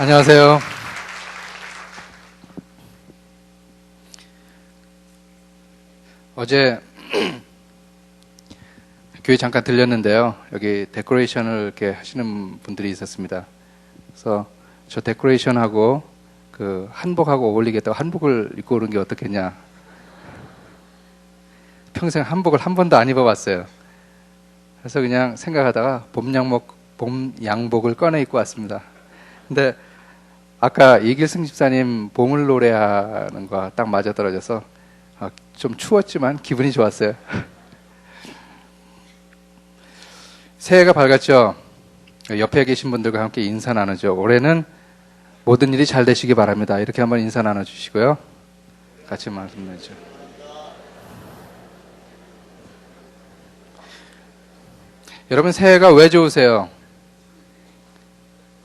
안녕하세요. 어제 교회 잠깐 들렸는데요. 여기 데코레이션을 이렇게 하시는 분들이 있었습니다. 그래서 저 데코레이션하고 그 한복하고 어울리겠다고 한복을 입고 오는 게 어떻겠냐. 평생 한복을 한 번도 안 입어봤어요. 그래서 그냥 생각하다가 봄 양복 봄 양복을 꺼내 입고 왔습니다. 근데 아까 이길승 집사님 봄을 노래하는 거 딱 맞아 떨어져서 아, 좀 추웠지만 기분이 좋았어요. 새해가 밝았죠. 옆에 계신 분들과 함께 인사 나누죠. 올해는 모든 일이 잘 되시기 바랍니다. 이렇게 한번 인사 나눠주시고요. 같이 말씀 나누죠. 여러분 새해가 왜 좋으세요?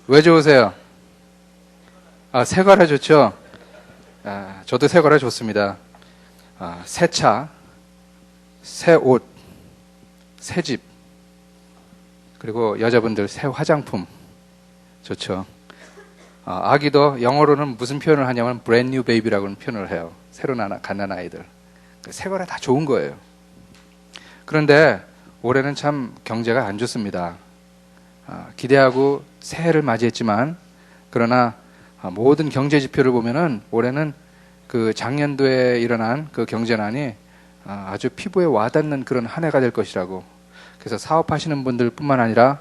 왜 좋으세요? 아, 새거라 좋죠? 아, 저도 새거라 좋습니다. 아, 새 차, 새 옷, 새 집, 그리고 여자분들 새 화장품 좋죠. 아, 아기도 영어로는 무슨 표현을 하냐면 brand new baby라고는 표현을 해요. 새로 나 갓난 아이들. 새 거라 다 좋은 거예요. 그런데 올해는 참 경제가 안 좋습니다. 아, 기대하고 새해를 맞이했지만 그러나 아, 모든 경제 지표를 보면은 올해는 그 작년도에 일어난 그 경제난이 아, 아주 피부에 와닿는 그런 한 해가 될 것이라고. 그래서 사업하시는 분들뿐만 아니라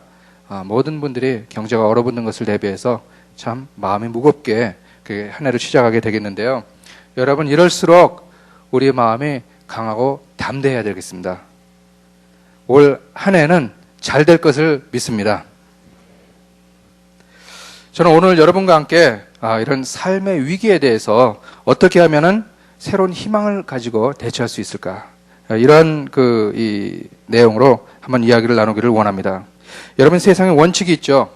아, 모든 분들이 경제가 얼어붙는 것을 대비해서 참 마음이 무겁게 그 한 해를 시작하게 되겠는데요. 여러분 이럴수록 우리의 마음이 강하고 담대해야 되겠습니다. 올 한 해는 잘 될 것을 믿습니다. 저는 오늘 여러분과 함께 아, 이런 삶의 위기에 대해서 어떻게 하면은 새로운 희망을 가지고 대처할 수 있을까? 아, 이런 그 이 내용으로 한번 이야기를 나누기를 원합니다. 여러분 세상에 원칙이 있죠.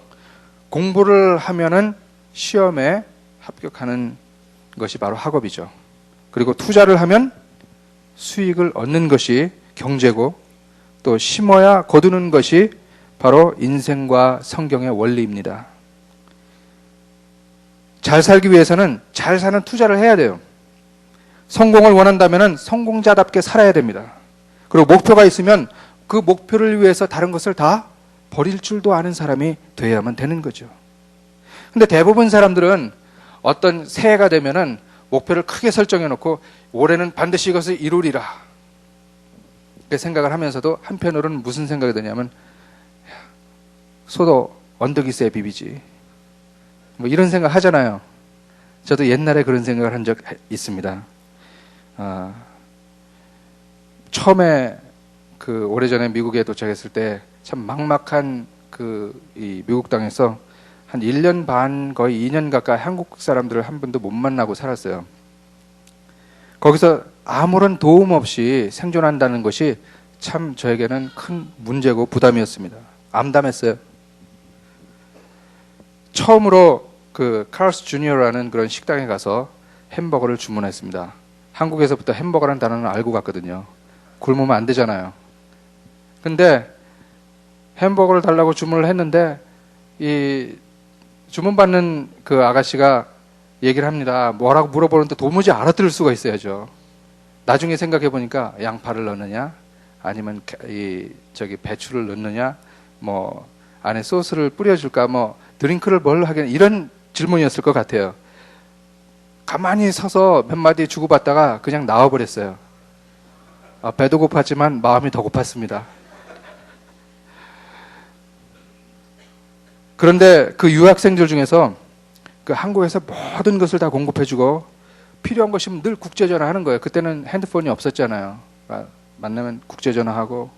공부를 하면은 시험에 합격하는 것이 바로 학업이죠. 그리고 투자를 하면 수익을 얻는 것이 경제고 또 심어야 거두는 것이 바로 인생과 성경의 원리입니다. 잘 살기 위해서는 잘 사는 투자를 해야 돼요. 성공을 원한다면 성공자답게 살아야 됩니다. 그리고 목표가 있으면 그 목표를 위해서 다른 것을 다 버릴 줄도 아는 사람이 되어야만 되는 거죠. 근데 대부분 사람들은 어떤 새해가 되면은 목표를 크게 설정해 놓고 올해는 반드시 이것을 이루리라. 그 생각을 하면서도 한편으로는 무슨 생각이 드냐면 소도 언덕이 세 비비지. 뭐 이런 생각 하잖아요. 저도 옛날에 그런 생각을 한 적 있습니다. 아, 처음에 그 오래전에 미국에 도착했을 때 참 막막한 그 이 미국 땅에서 한 1년 반 거의 2년 가까이 한국 사람들을 한 번도 못 만나고 살았어요. 거기서 아무런 도움 없이 생존한다는 것이 참 저에게는 큰 문제고 부담이었습니다. 암담했어요. 처음으로 그 카르스 주니어라는 그런 식당에 가서 햄버거를 주문했습니다. 한국에서부터 햄버거라는 단어는 알고 갔거든요. 굶으면 안 되잖아요. 근데 햄버거를 달라고 주문을 했는데 이 주문받는 그 아가씨가 얘기를 합니다. 뭐라고 물어보는데 도무지 알아들을 수가 있어야죠. 나중에 생각해 보니까 양파를 넣느냐, 아니면 이 저기 배추를 넣느냐, 뭐 안에 소스를 뿌려줄까, 뭐 드링크를 뭘 하겠냐 이런 질문이었을 것 같아요. 가만히 서서 몇 마디 주고받다가 그냥 나와버렸어요. 아, 배도 고팠지만 마음이 더 고팠습니다. 그런데 그 유학생들 중에서 그 한국에서 모든 것을 다 공급해주고 필요한 것이면 늘 국제전화 하는 거예요. 그때는 핸드폰이 없었잖아요. 그러니까 만나면 국제전화하고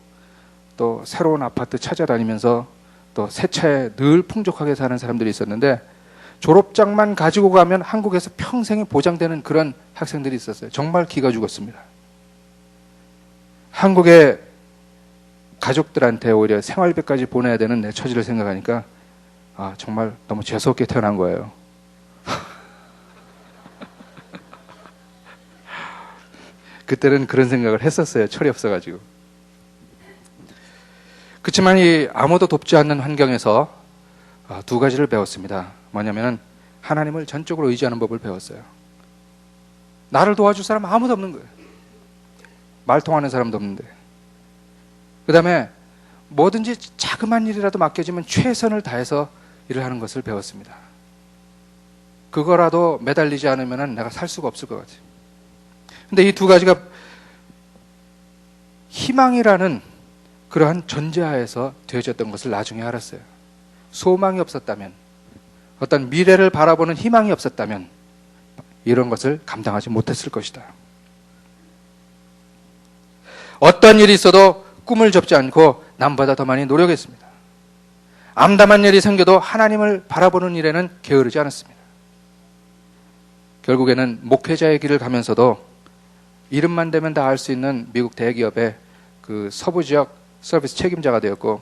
또 새로운 아파트 찾아다니면서 또 새 차에 늘 풍족하게 사는 사람들이 있었는데 졸업장만 가지고 가면 한국에서 평생이 보장되는 그런 학생들이 있었어요. 정말 기가 죽었습니다. 한국의 가족들한테 오히려 생활비까지 보내야 되는 내 처지를 생각하니까 아, 정말 너무 재수없게 태어난 거예요. 그때는 그런 생각을 했었어요. 철이 없어가지고. 그렇지만 이 아무도 돕지 않는 환경에서 아, 두 가지를 배웠습니다. 뭐냐면은 하나님을 전적으로 의지하는 법을 배웠어요. 나를 도와줄 사람 아무도 없는 거예요. 말 통하는 사람도 없는데. 그 다음에 뭐든지 자그만 일이라도 맡겨지면 최선을 다해서 일을 하는 것을 배웠습니다. 그거라도 매달리지 않으면 내가 살 수가 없을 것 같아요. 근데 이 두 가지가 희망이라는 그러한 전제하에서 되어졌던 것을 나중에 알았어요. 소망이 없었다면, 어떤 미래를 바라보는 희망이 없었다면, 이런 것을 감당하지 못했을 것이다. 어떤 일이 있어도 꿈을 접지 않고 남보다 더 많이 노력했습니다. 암담한 일이 생겨도 하나님을 바라보는 일에는 게으르지 않았습니다. 결국에는 목회자의 길을 가면서도 이름만 되면 다 알 수 있는 미국 대기업의 그 서부 지역 서비스 책임자가 되었고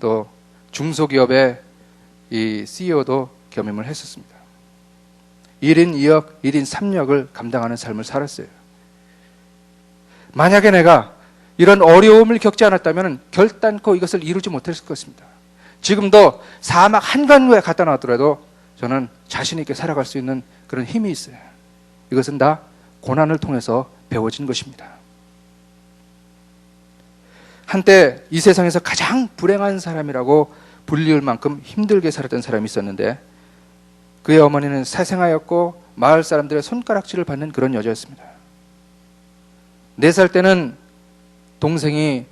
또 중소기업의 이 CEO도 겸임을 했었습니다. 1인 2역, 1인 3역을 감당하는 삶을 살았어요. 만약에 내가 이런 어려움을 겪지 않았다면 결단코 이것을 이루지 못했을 것입니다. 지금도 사막 한가운데 갖다 놔더라도 저는 자신 있게 살아갈 수 있는 그런 힘이 있어요. 이것은 다 고난을 통해서 배워진 것입니다. 한때 이 세상에서 가장 불행한 사람이라고 불리울 만큼 힘들게 살았던 사람이 있었는데 그의 어머니는 사생아였고 마을 사람들의 손가락질을 받는 그런 여자였습니다. 네 살 때는 동생이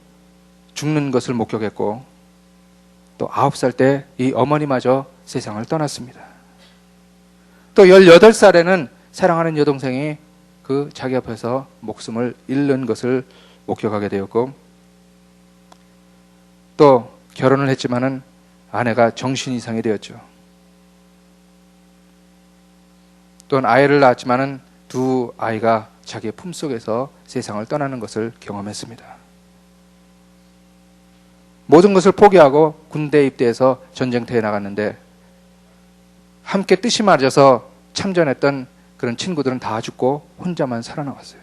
죽는 것을 목격했고 또 아홉 살 때 이 어머니마저 세상을 떠났습니다. 또 18살에는 사랑하는 여동생이 그 자기 앞에서 목숨을 잃는 것을 목격하게 되었고 또 결혼을 했지만은 아내가 정신 이상이 되었죠. 또한 아이를 낳았지만은 두 아이가 자기의 품 속에서 세상을 떠나는 것을 경험했습니다. 모든 것을 포기하고 군대에 입대해서 전쟁터에 나갔는데 함께 뜻이 맞아서 참전했던 그런 친구들은 다 죽고 혼자만 살아남았어요.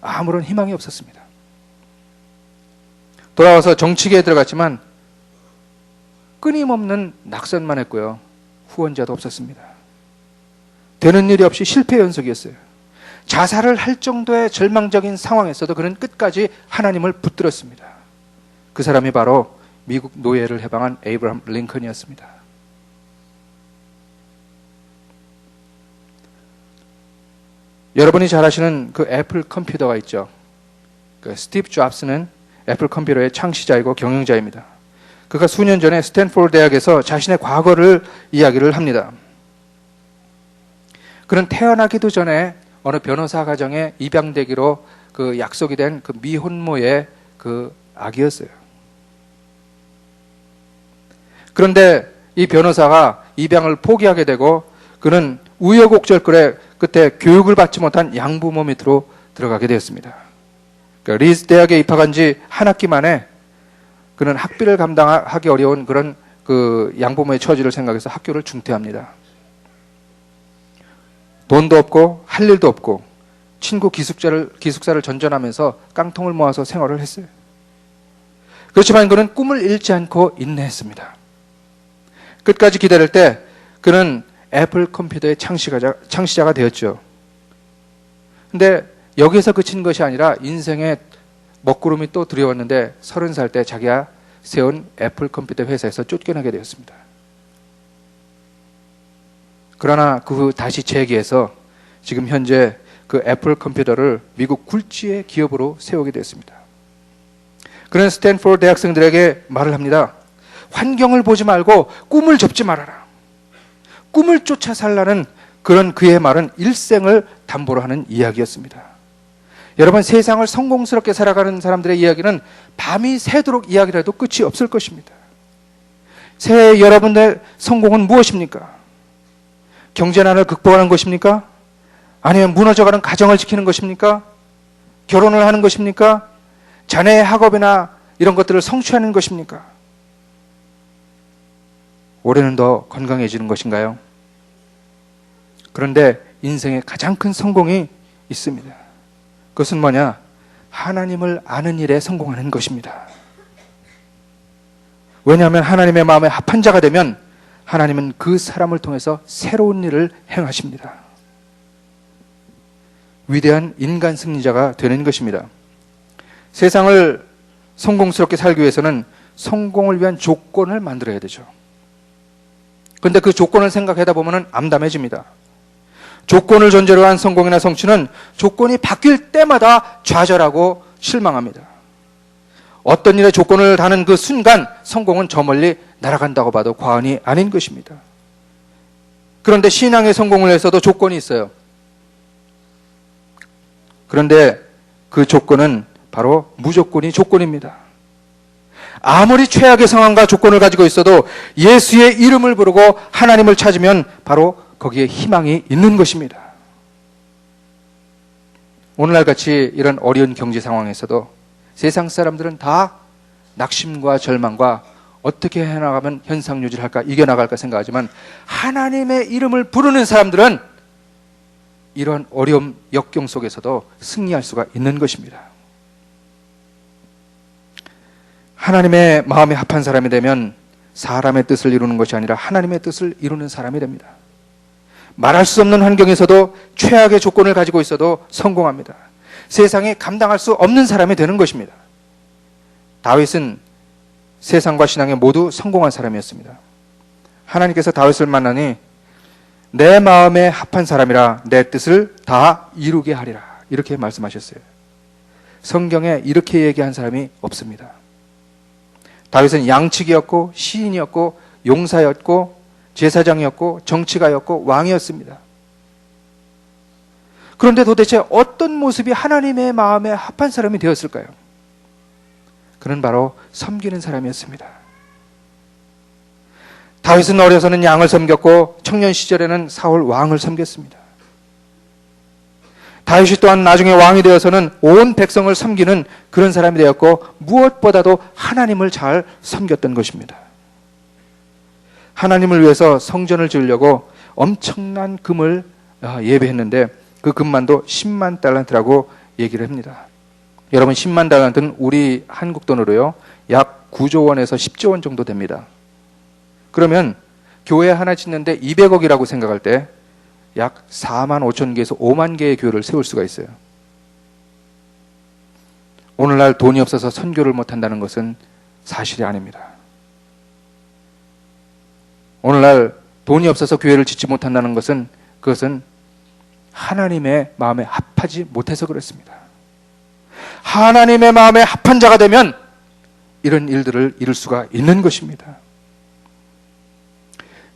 아무런 희망이 없었습니다. 돌아와서 정치계에 들어갔지만 끊임없는 낙선만 했고요. 후원자도 없었습니다. 되는 일이 없이 실패 연속이었어요. 자살을 할 정도의 절망적인 상황에서도 그는 끝까지 하나님을 붙들었습니다. 그 사람이 바로 미국 노예를 해방한 에이브람 링컨이었습니다. 여러분이 잘 아시는 그 애플 컴퓨터가 있죠. 그 스티브 잡스는 애플 컴퓨터의 창시자이고 경영자입니다. 그가 수년 전에 스탠포드 대학에서 자신의 과거를 이야기를 합니다. 그는 태어나기도 전에 어느 변호사 가정에 입양되기로 그 약속이 된 그 미혼모의 그 아기였어요. 그런데 이 변호사가 입양을 포기하게 되고 그는 우여곡절 끝에 교육을 받지 못한 양부모 밑으로 들어가게 되었습니다. 그러니까 리스 대학에 입학한 지 한 학기 만에 그는 학비를 감당하기 어려운 그런 그 양부모의 처지를 생각해서 학교를 중퇴합니다. 돈도 없고 할 일도 없고 친구 기숙자를 기숙사를 전전하면서 깡통을 모아서 생활을 했어요. 그렇지만 그는 꿈을 잃지 않고 인내했습니다. 끝까지 기다릴 때 그는 애플 컴퓨터의 창시자가, 창시자가 되었죠. 근데 여기서 그친 것이 아니라 인생의 먹구름이 또 두려웠는데 서른 살 때 자기가 세운 애플 컴퓨터 회사에서 쫓겨나게 되었습니다. 그러나 그 후 다시 재기해서 지금 현재 그 애플 컴퓨터를 미국 굴지의 기업으로 세우게 됐습니다. 그는 스탠포드 대학생들에게 말을 합니다. 환경을 보지 말고 꿈을 접지 말아라. 꿈을 쫓아 살라는 그런 그의 말은 일생을 담보로 하는 이야기였습니다. 여러분 세상을 성공스럽게 살아가는 사람들의 이야기는 밤이 새도록 이야기를 해도 끝이 없을 것입니다. 새해 여러분의 성공은 무엇입니까? 경제난을 극복하는 것입니까? 아니면 무너져가는 가정을 지키는 것입니까? 결혼을 하는 것입니까? 자네의 학업이나 이런 것들을 성취하는 것입니까? 올해는 더 건강해지는 것인가요? 그런데 인생의 가장 큰 성공이 있습니다. 그것은 뭐냐? 하나님을 아는 일에 성공하는 것입니다. 왜냐하면 하나님의 마음에 합한 자가 되면 하나님은 그 사람을 통해서 새로운 일을 행하십니다. 위대한 인간 승리자가 되는 것입니다. 세상을 성공스럽게 살기 위해서는 성공을 위한 조건을 만들어야 되죠. 근데 그 조건을 생각하다 보면 암담해집니다. 조건을 전제로 한 성공이나 성취는 조건이 바뀔 때마다 좌절하고 실망합니다. 어떤 일의 조건을 다는 그 순간 성공은 저 멀리 날아간다고 봐도 과언이 아닌 것입니다. 그런데 신앙의 성공을 위해서도 조건이 있어요. 그런데 그 조건은 바로 무조건이 조건입니다. 아무리 최악의 상황과 조건을 가지고 있어도 예수의 이름을 부르고 하나님을 찾으면 바로 거기에 희망이 있는 것입니다. 오늘날 같이 이런 어려운 경제 상황에서도 세상 사람들은 다 낙심과 절망과 어떻게 해나가면 현상 유지를 할까 이겨나갈까 생각하지만 하나님의 이름을 부르는 사람들은 이런 어려움 역경 속에서도 승리할 수가 있는 것입니다. 하나님의 마음에 합한 사람이 되면 사람의 뜻을 이루는 것이 아니라 하나님의 뜻을 이루는 사람이 됩니다. 말할 수 없는 환경에서도 최악의 조건을 가지고 있어도 성공합니다. 세상에 감당할 수 없는 사람이 되는 것입니다. 다윗은 세상과 신앙에 모두 성공한 사람이었습니다. 하나님께서 다윗을 만나니 내 마음에 합한 사람이라 내 뜻을 다 이루게 하리라. 이렇게 말씀하셨어요. 성경에 이렇게 얘기한 사람이 없습니다. 다윗은 양측이었고 시인이었고 용사였고 제사장이었고 정치가였고 왕이었습니다. 그런데 도대체 어떤 모습이 하나님의 마음에 합한 사람이 되었을까요? 그는 바로 섬기는 사람이었습니다. 다윗은 어려서는 양을 섬겼고 청년 시절에는 사울 왕을 섬겼습니다. 다윗이 또한 나중에 왕이 되어서는 온 백성을 섬기는 그런 사람이 되었고 무엇보다도 하나님을 잘 섬겼던 것입니다. 하나님을 위해서 성전을 지으려고 엄청난 금을 아, 예배했는데 그 금만도 10만 달란트라고 얘기를 합니다. 여러분 10만 달란트는 우리 한국 돈으로요 약 9조 원에서 10조 원 정도 됩니다. 그러면 교회 하나 짓는데 200억이라고 생각할 때 약 4만 5천 개에서 5만 개의 교회를 세울 수가 있어요. 오늘날 돈이 없어서 선교를 못 한다는 것은 사실이 아닙니다. 오늘날 돈이 없어서 교회를 짓지 못한다는 것은 그것은 하나님의 마음에 합하지 못해서 그렇습니다. 하나님의 마음에 합한 자가 되면 이런 일들을 이룰 수가 있는 것입니다.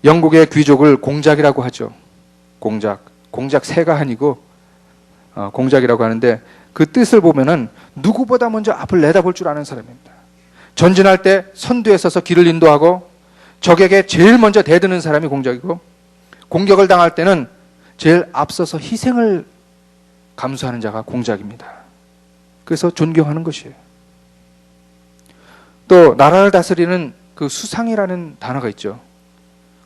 영국의 귀족을 공작이라고 하죠. 공작. 공작 새가 아니고 어, 공작이라고 하는데 그 뜻을 보면은 누구보다 먼저 앞을 내다볼 줄 아는 사람입니다. 전진할 때 선두에 서서 길을 인도하고 적에게 제일 먼저 대드는 사람이 공작이고 공격을 당할 때는 제일 앞서서 희생을 감수하는 자가 공작입니다. 그래서 존경하는 것이에요. 또 나라를 다스리는 그 수상이라는 단어가 있죠.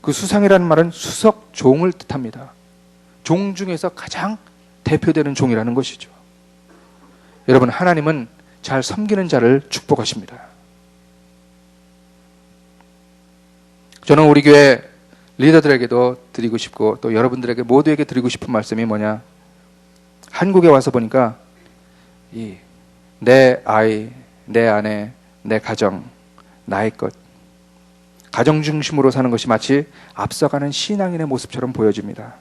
그 수상이라는 말은 수석 종을 뜻합니다. 종 중에서 가장 대표되는 종이라는 것이죠. 여러분 하나님은 잘 섬기는 자를 축복하십니다. 저는 우리 교회 리더들에게도 드리고 싶고 또 여러분들에게 모두에게 드리고 싶은 말씀이 뭐냐? 한국에 와서 보니까 이 내 아이, 내 아내, 내 가정, 나의 것 가정 중심으로 사는 것이 마치 앞서가는 신앙인의 모습처럼 보여집니다.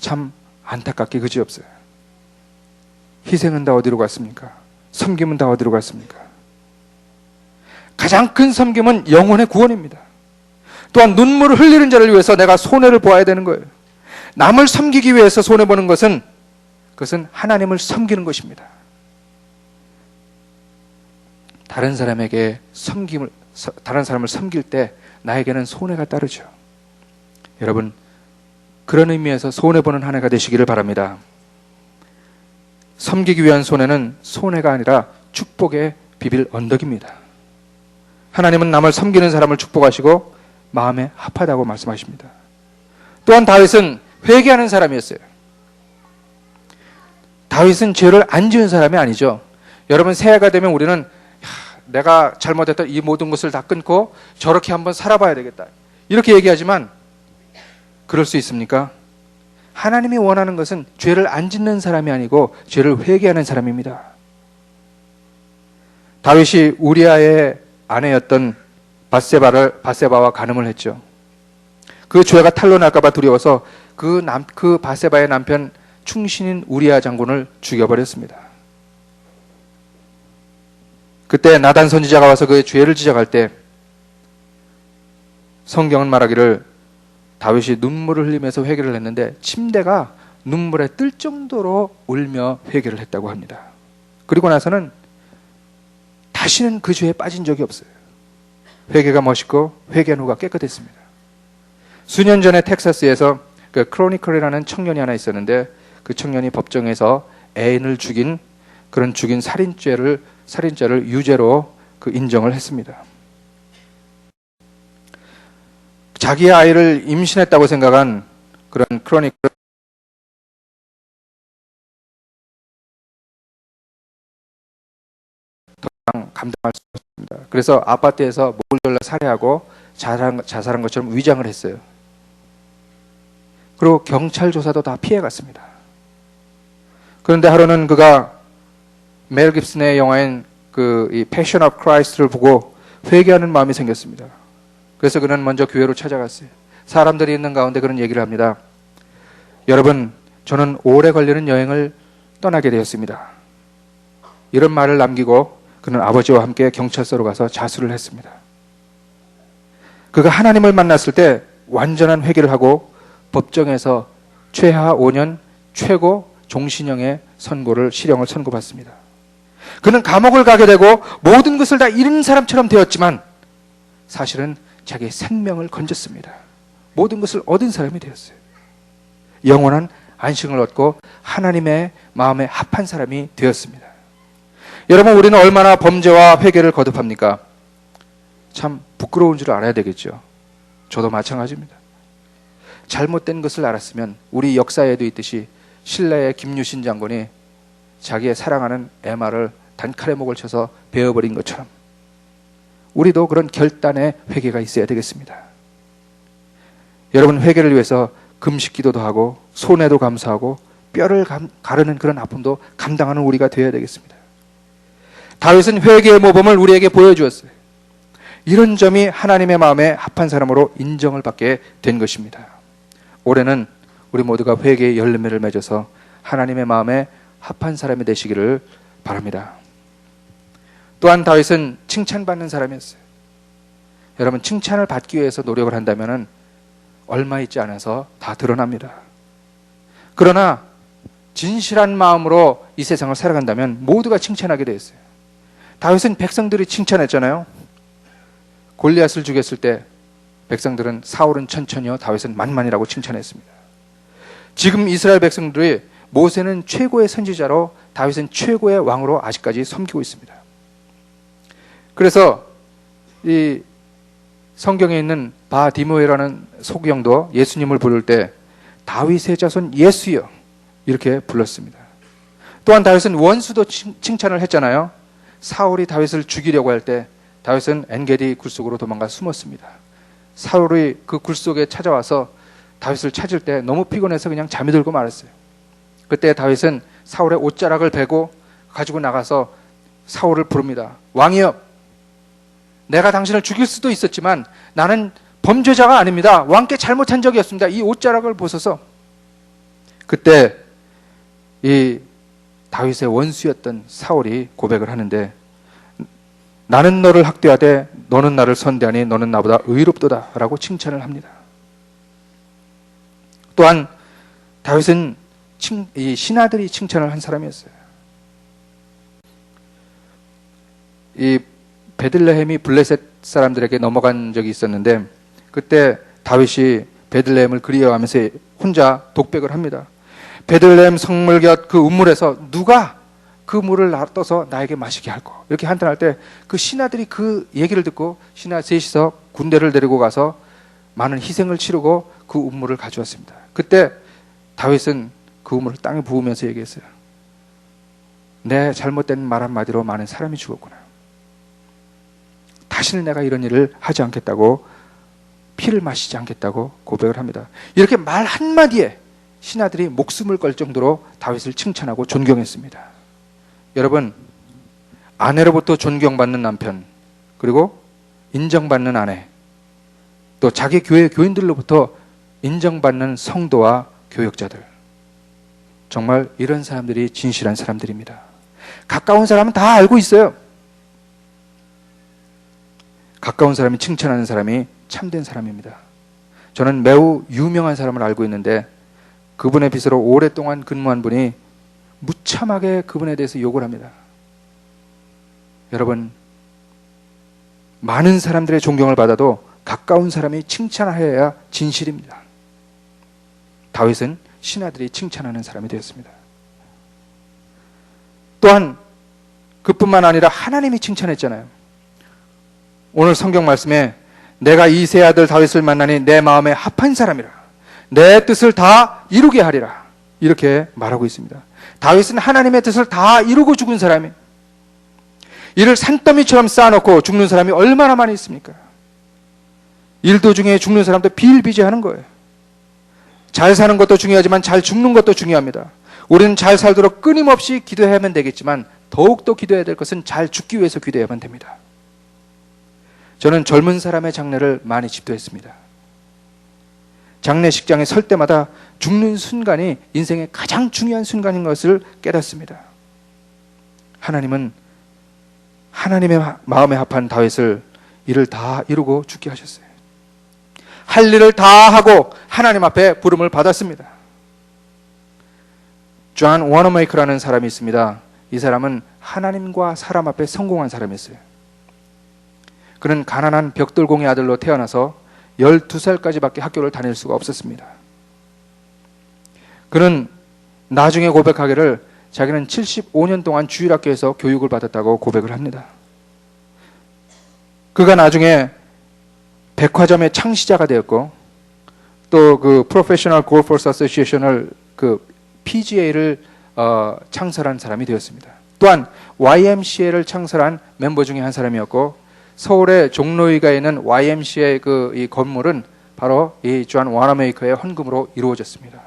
참 안타깝게 그지 없어요. 희생은 다 어디로 갔습니까? 섬김은 다 어디로 갔습니까? 가장 큰 섬김은 영혼의 구원입니다. 또한 눈물을 흘리는 자를 위해서 내가 손해를 보아야 되는 거예요. 남을 섬기기 위해서 손해 보는 것은 그것은 하나님을 섬기는 것입니다. 다른 사람에게 섬김을 다른 사람을 섬길 때 나에게는 손해가 따르죠. 여러분 그런 의미에서 손해 보는 한 해가 되시기를 바랍니다. 섬기기 위한 손해는 손해가 아니라 축복의 비빌 언덕입니다. 하나님은 남을 섬기는 사람을 축복하시고 마음에 합하다고 말씀하십니다. 또한 다윗은 회개하는 사람이었어요. 다윗은 죄를 안 지은 사람이 아니죠. 여러분 새해가 되면 우리는 내가 잘못했던 이 모든 것을 다 끊고 저렇게 한번 살아봐야 되겠다. 이렇게 얘기하지만 그럴 수 있습니까? 하나님이 원하는 것은 죄를 안 짓는 사람이 아니고 죄를 회개하는 사람입니다. 다윗이 우리아의 아내였던 바세바를 바세바와 간음을 했죠. 그 죄가 탄로 날까봐 두려워서 그 남 그 바세바의 남편 충신인 우리아 장군을 죽여버렸습니다. 그때 나단 선지자가 와서 그의 죄를 지적할 때 성경은 말하기를 다윗이 눈물을 흘리면서 회개를 했는데 침대가 눈물에 뜰 정도로 울며 회개를 했다고 합니다. 그리고 나서는 다시는 그 죄에 빠진 적이 없어요. 회개가 멋있고 회개한 후가 깨끗했습니다. 수년 전에 텍사스에서 그 크로니클이라는 청년이 하나 있었는데 그 청년이 법정에서 애인을 죽인 그런 죽인 살인죄를 살인죄를 유죄로 그 인정을 했습니다. 자기의 아이를 임신했다고 생각한 그런 크로니클 감당할 수 없습니다. 그래서 아파트에서 몰골라 살해하고 자살한, 자살한 것처럼 위장을 했어요. 그리고 경찰 조사도 다 피해갔습니다. 그런데 하루는 그가 멜 깁슨의 영화인 그 이 패션 오브 크라이스트를 보고 회개하는 마음이 생겼습니다. 그래서 그는 먼저 교회로 찾아갔어요. 사람들이 있는 가운데 그런 얘기를 합니다. 여러분, 저는 오래 걸리는 여행을 떠나게 되었습니다. 이런 말을 남기고 그는 아버지와 함께 경찰서로 가서 자수를 했습니다. 그가 하나님을 만났을 때 완전한 회개를 하고 법정에서 최하 5년 최고 종신형의 선고를 실형을 선고받습니다. 그는 감옥을 가게 되고 모든 것을 다 잃은 사람처럼 되었지만 사실은 자기의 생명을 건졌습니다. 모든 것을 얻은 사람이 되었어요. 영원한 안식을 얻고 하나님의 마음에 합한 사람이 되었습니다. 여러분 우리는 얼마나 범죄와 회개를 거듭합니까? 참 부끄러운 줄 알아야 되겠죠. 저도 마찬가지입니다. 잘못된 것을 알았으면 우리 역사에도 있듯이 신라의 김유신 장군이 자기의 사랑하는 에마를 단칼에 목을 쳐서 베어버린 것처럼 우리도 그런 결단의 회개가 있어야 되겠습니다. 여러분 회개를 위해서 금식 기도도 하고 손해도 감수하고 뼈를 감, 가르는 그런 아픔도 감당하는 우리가 되어야 되겠습니다. 다윗은 회개의 모범을 우리에게 보여주었어요. 이런 점이 하나님의 마음에 합한 사람으로 인정을 받게 된 것입니다. 올해는 우리 모두가 회개의 열매를 맺어서 하나님의 마음에 합한 사람이 되시기를 바랍니다. 또한 다윗은 칭찬받는 사람이었어요. 여러분 칭찬을 받기 위해서 노력을 한다면 얼마 있지 않아서 다 드러납니다. 그러나 진실한 마음으로 이 세상을 살아간다면 모두가 칭찬하게 되어 있어요. 다윗은 백성들이 칭찬했잖아요. 골리앗을 죽였을 때 백성들은 사울은 천천히요, 다윗은 만만이라고 칭찬했습니다. 지금 이스라엘 백성들이 모세는 최고의 선지자로 다윗은 최고의 왕으로 아직까지 섬기고 있습니다. 그래서 이 성경에 있는 바 디모에라는 소경도 예수님을 부를 때 다윗의 자손 예수여 이렇게 불렀습니다. 또한 다윗은 원수도 칭찬을 했잖아요. 사울이 다윗을 죽이려고 할 때 다윗은 엔게디 굴 속으로 도망가 숨었습니다. 사울이 그 굴 속에 찾아와서 다윗을 찾을 때 너무 피곤해서 그냥 잠이 들고 말았어요. 그때 다윗은 사울의 옷자락을 베고 가지고 나가서 사울을 부릅니다. 왕이여, 내가 당신을 죽일 수도 있었지만 나는 범죄자가 아닙니다. 왕께 잘못한 적이 없습니다. 이 옷자락을 벗어서 그때 이 다윗의 원수였던 사울이 고백을 하는데 나는 너를 학대하되 너는 나를 선대하니 너는 나보다 의롭도다라고 칭찬을 합니다. 또한 다윗은 칭, 이 신하들이 칭찬을 한 사람이었어요. 이 베들레헴이 블레셋 사람들에게 넘어간 적이 있었는데 그때 다윗이 베들레헴을 그리워하면서 혼자 독백을 합니다. 베들레헴 성물 곁 그 우물에서 누가 그 물을 떠서 나에게 마시게 할고 이렇게 한탄할 때 그 신하들이 그 얘기를 듣고 신하 셋이서 군대를 데리고 가서 많은 희생을 치르고 그 우물을 가져왔습니다. 그때 다윗은 그 우물을 땅에 부으면서 얘기했어요. 내 잘못된 말 한마디로 많은 사람이 죽었구나. 다시는 내가 이런 일을 하지 않겠다고 피를 마시지 않겠다고 고백을 합니다. 이렇게 말 한마디에 신하들이 목숨을 걸 정도로 다윗을 칭찬하고 존경했습니다. 여러분, 아내로부터 존경받는 남편, 그리고 인정받는 아내, 또 자기 교회 교인들로부터 인정받는 성도와 교역자들. 정말 이런 사람들이 진실한 사람들입니다. 가까운 사람은 다 알고 있어요. 가까운 사람이 칭찬하는 사람이 참된 사람입니다. 저는 매우 유명한 사람을 알고 있는데 그분의 빚으로 오랫동안 근무한 분이 무참하게 그분에 대해서 욕을 합니다. 여러분, 많은 사람들의 존경을 받아도 가까운 사람이 칭찬하여야 진실입니다. 다윗은 신하들이 칭찬하는 사람이 되었습니다. 또한 그뿐만 아니라 하나님이 칭찬했잖아요. 오늘 성경 말씀에 내가 이세 아들 다윗을 만나니 내 마음에 합한 사람이라. 내 뜻을 다 이루게 하리라. 이렇게 말하고 있습니다. 다윗은 하나님의 뜻을 다 이루고 죽은 사람이 이를 산더미처럼 쌓아놓고 죽는 사람이 얼마나 많이 있습니까? 일도 중에 죽는 사람도 비일비재하는 거예요. 잘 사는 것도 중요하지만 잘 죽는 것도 중요합니다. 우리는 잘 살도록 끊임없이 기도해야만 되겠지만 더욱더 기도해야 될 것은 잘 죽기 위해서 기도해야만 됩니다. 저는 젊은 사람의 장례를 많이 집도했습니다. 장례식장에 설 때마다 죽는 순간이 인생의 가장 중요한 순간인 것을 깨닫습니다. 하나님은 하나님의 마음에 합한 다윗을 이를 다 이루고 죽게 하셨어요. 할 일을 다 하고 하나님 앞에 부름을 받았습니다. 존 워너메이커라는 사람이 있습니다. 이 사람은 하나님과 사람 앞에 성공한 사람이었어요. 그는 가난한 벽돌공의 아들로 태어나서 12살까지밖에 학교를 다닐 수가 없었습니다. 그는 나중에 고백하기를 자기는 75년 동안 주일학교에서 교육을 받았다고 고백을 합니다. 그가 나중에 백화점의 창시자가 되었고 또 그 프로페셔널 골퍼스 어소시에이션을 그 PGA를 어, 창설한 사람이 되었습니다. 또한 YMCA를 창설한 멤버 중에 한 사람이었고 서울의 종로위가 있는 YMCA 그이 건물은 바로 이존 와나메이커의 헌금으로 이루어졌습니다.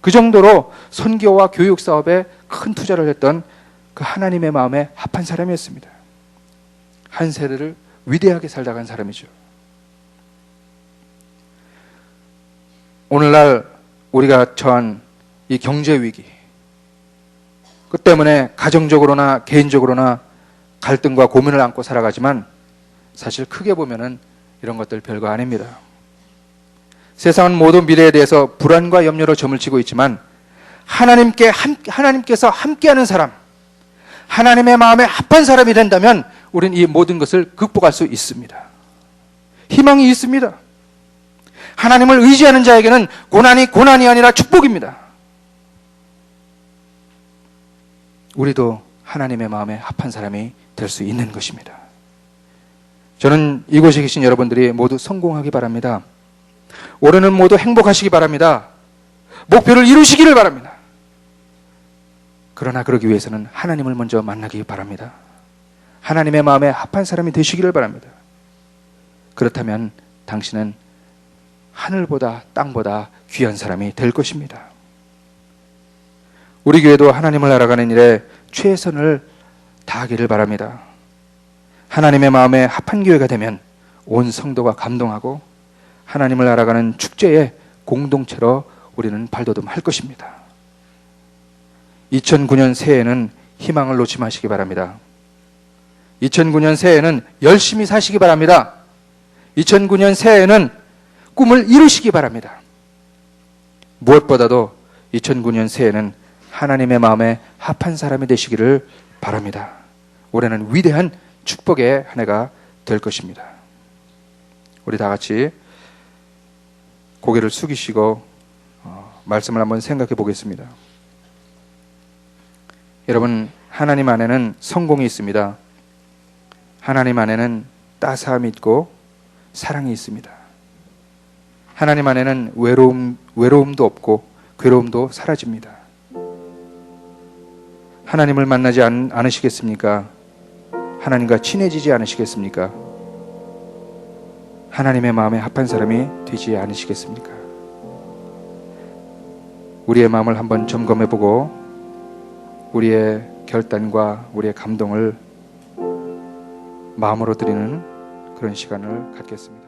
그 정도로 선교와 교육 사업에 큰 투자를 했던 그 하나님의 마음에 합한 사람이었습니다. 한 세대를 위대하게 살다 간 사람이죠. 오늘날 우리가 처한 이 경제 위기, 그 때문에 가정적으로나 개인적으로나 갈등과 고민을 안고 살아가지만 사실 크게 보면은 이런 것들 별거 아닙니다. 세상은 모든 미래에 대해서 불안과 염려로 점을 치고 있지만 하나님께 함, 하나님께서 함께하는 사람, 하나님의 마음에 합한 사람이 된다면 우리는 이 모든 것을 극복할 수 있습니다. 희망이 있습니다. 하나님을 의지하는 자에게는 고난이 고난이 아니라 축복입니다. 우리도 하나님의 마음에 합한 사람이 될 수 있는 것입니다. 저는 이곳에 계신 여러분들이 모두 성공하기 바랍니다. 올해는 모두 행복하시기 바랍니다. 목표를 이루시기를 바랍니다. 그러나 그러기 위해서는 하나님을 먼저 만나기 바랍니다. 하나님의 마음에 합한 사람이 되시기를 바랍니다. 그렇다면 당신은 하늘보다 땅보다 귀한 사람이 될 것입니다. 우리 교회도 하나님을 알아가는 일에 최선을 다하기를 바랍니다. 하나님의 마음에 합한 교회가 되면 온 성도가 감동하고 하나님을 알아가는 축제의 공동체로 우리는 발돋움할 것입니다. 2009년 새해에는 희망을 놓지 마시기 바랍니다. 2009년 새해에는 열심히 사시기 바랍니다. 2009년 새해에는 꿈을 이루시기 바랍니다. 무엇보다도 2009년 새해에는 하나님의 마음에 합한 사람이 되시기를 바랍니다. 올해는 위대한 축복의 한 해가 될 것입니다. 우리 다 같이 고개를 숙이시고 어, 말씀을 한번 생각해 보겠습니다. 여러분, 하나님 안에는 성공이 있습니다. 하나님 안에는 따스함이 있고 사랑이 있습니다. 하나님 안에는 외로움, 외로움도 없고 괴로움도 사라집니다. 하나님을 만나지 않, 않으시겠습니까? 하나님과 친해지지 않으시겠습니까? 하나님의 마음에 합한 사람이 되지 않으시겠습니까? 우리의 마음을 한번 점검해 보고 우리의 결단과 우리의 감동을 마음으로 드리는 그런 시간을 갖겠습니다.